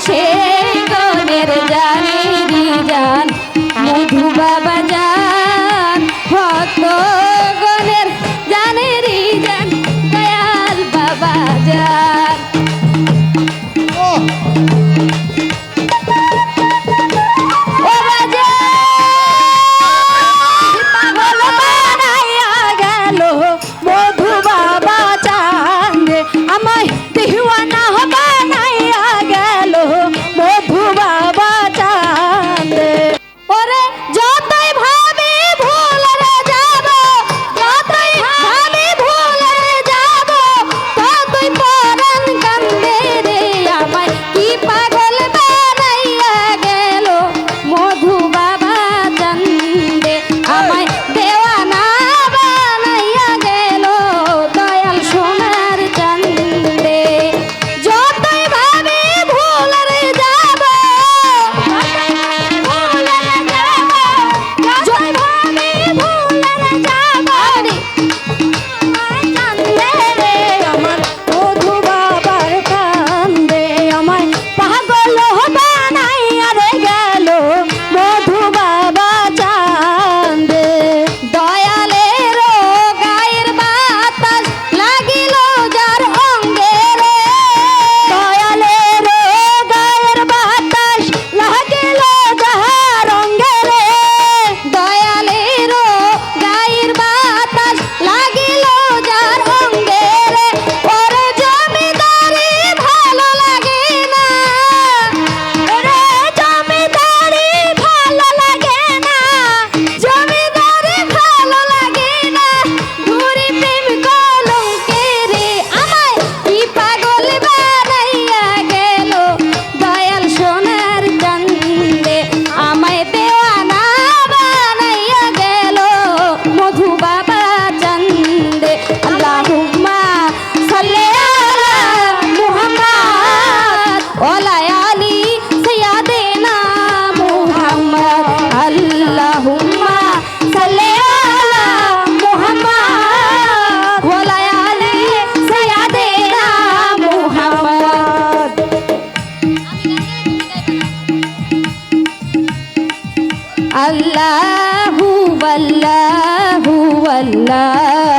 谢。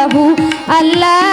আল্লাহু আল্লাহ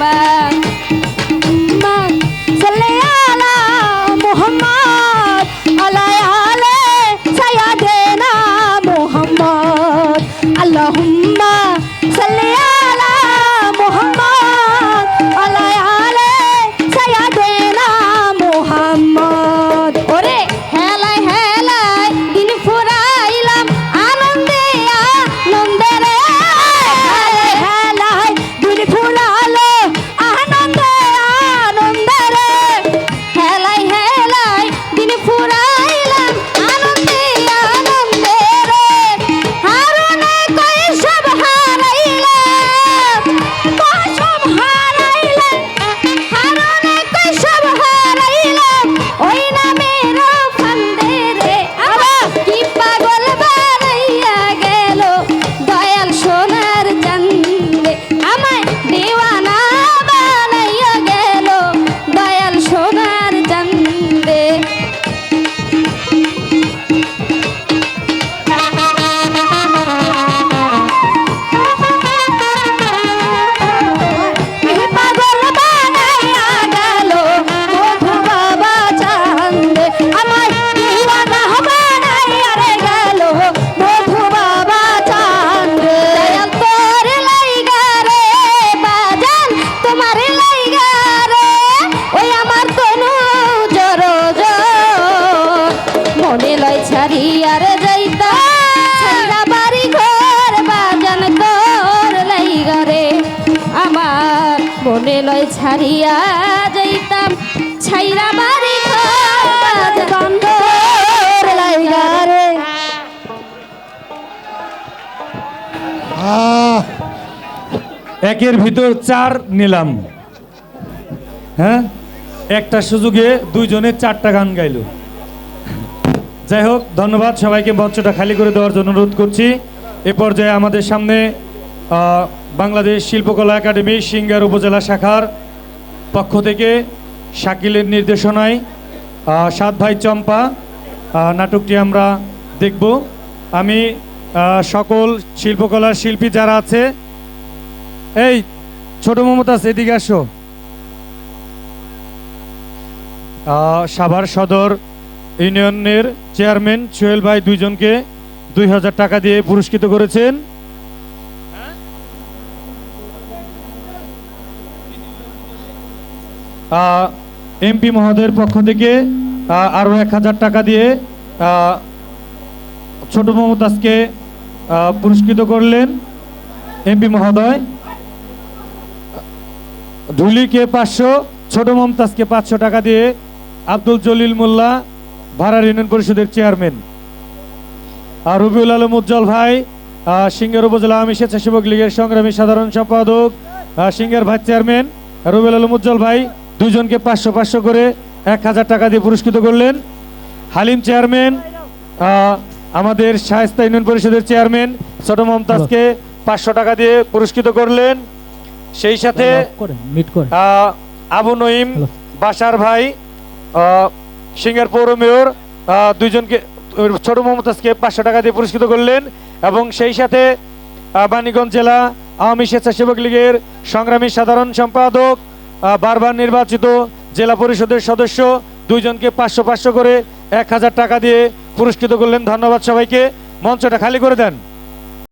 Mac. ছাড়িয়া যাইতাম। ছাইরা বাড়ি একের ভিতর চার নিলাম। হ্যাঁ? একটা সুযোগে দুইজনে চারটা গান গাইল। যাই হোক, ধন্যবাদ সবাইকে মঞ্চটা খালি করে দেওয়ার জন্য অনুরোধ করছি। এ পর্যায়ে আমাদের সামনে বাংলাদেশ শিল্পকলা একাডেমি সিঙ্গার উপজেলা শাখার পক্ষ থেকে শাকিলের নির্দেশনায় সাত ভাই চম্পা নাটকটি আমরা দেখব। আমি সকল শিল্পকলার শিল্পী যারা আছে, এই ছোট মমতাজ, এদিকে আসো। সাভার সদর ইউনিয়নের চেয়ারম্যান সোহেল ভাই দুইজনকে দুই হাজার টাকা দিয়ে পুরস্কৃত করেছেন। এমপি মহোদয়ের পক্ষ থেকে আরও এক হাজার টাকা দিয়ে ছোট মমতাজকে পুরস্কৃত করলেন এমপি মহোদয়। ঢুলিকে পাঁচশো, ছোট মমতাজকে পাঁচশো টাকা দিয়ে আব্দুল জলিল মোল্লা ভাড়ার ইউনিয়ন পরিষদের চেয়ারম্যান। আর রবিউল আলম উজ্জ্বল ভাই সিঙ্গার উপজেলা আমি স্বেচ্ছাসেবক লীগের সংগ্রামী সাধারণ সম্পাদক সিঙ্গার ভাই চেয়ারম্যান, রবিউল আলম উজ্জ্বল ভাই দুজনকে পাঁচশো পাঁচশো করে এক হাজার টাকা দিয়ে পুরস্কৃত করলেন। হালিম চেয়ারম্যান আমাদের শায়স্তা ইউনিয়ন পরিষদের চেয়ারম্যান ছোট মমতাজকে পাঁচশো টাকা দিয়ে পুরস্কৃত করলেন। সেই সাথে আবু নঈম বাসার ভাই সিঙ্গার পৌর মেয়র দুইজনকে ছোট মমতাজকে পাঁচশো টাকা দিয়ে পুরস্কৃত করলেন এবং সেই সাথে বাণীগঞ্জ জেলা আওয়ামী স্বেচ্ছাসেবক লীগের সংগ্রামী সাধারণ সম্পাদক বারবার নির্বাচিত জেলা পরিষদের সদস্য দুইজনকে পাঁচশো পাঁচশো করে এক হাজার টাকা দিয়ে পুরস্কৃত করলেন। ধন্যবাদ সবাইকে। মঞ্চটা খালি করে দেন।